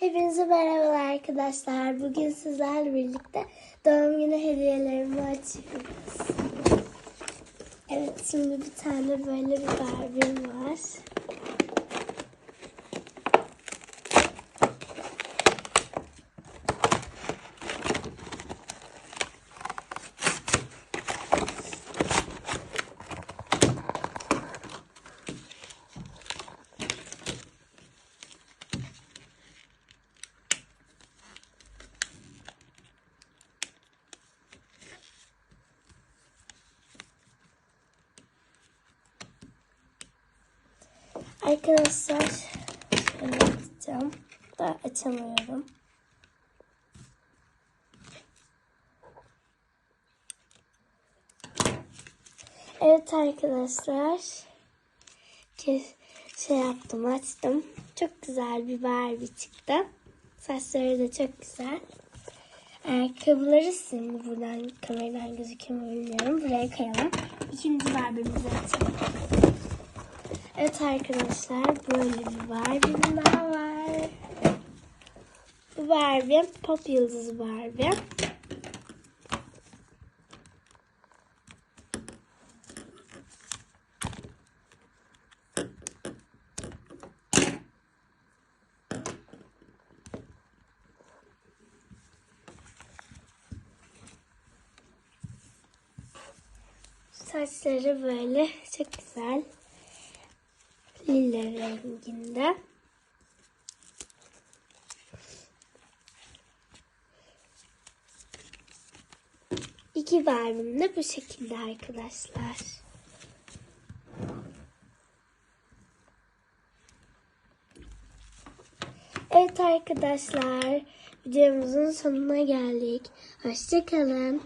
Hepinize merhabalar arkadaşlar. Bugün sizlerle birlikte doğum günü hediyelerimi açıyoruz. Evet şimdi bir tane böyle bir Barbie'm var. Arkadaşlar şöyle açacağım. Da açamıyorum. Evet arkadaşlar. Şey yaptım açtım. Çok güzel bir Barbie çıktı. Saçları da çok güzel. Ayakkabıları şimdi buradan kameradan gözüküyor mu. Buraya koyalım. İkinci Barbie'mizi açalım. Evet arkadaşlar böyle bir Barbie'm daha var. Bu Barbie pop yıldızı Barbie. Saçları böyle çok güzel. Lila renginde. İki Barbie'm de bu şekilde arkadaşlar. Evet arkadaşlar videomuzun sonuna geldik. Hoşçakalın.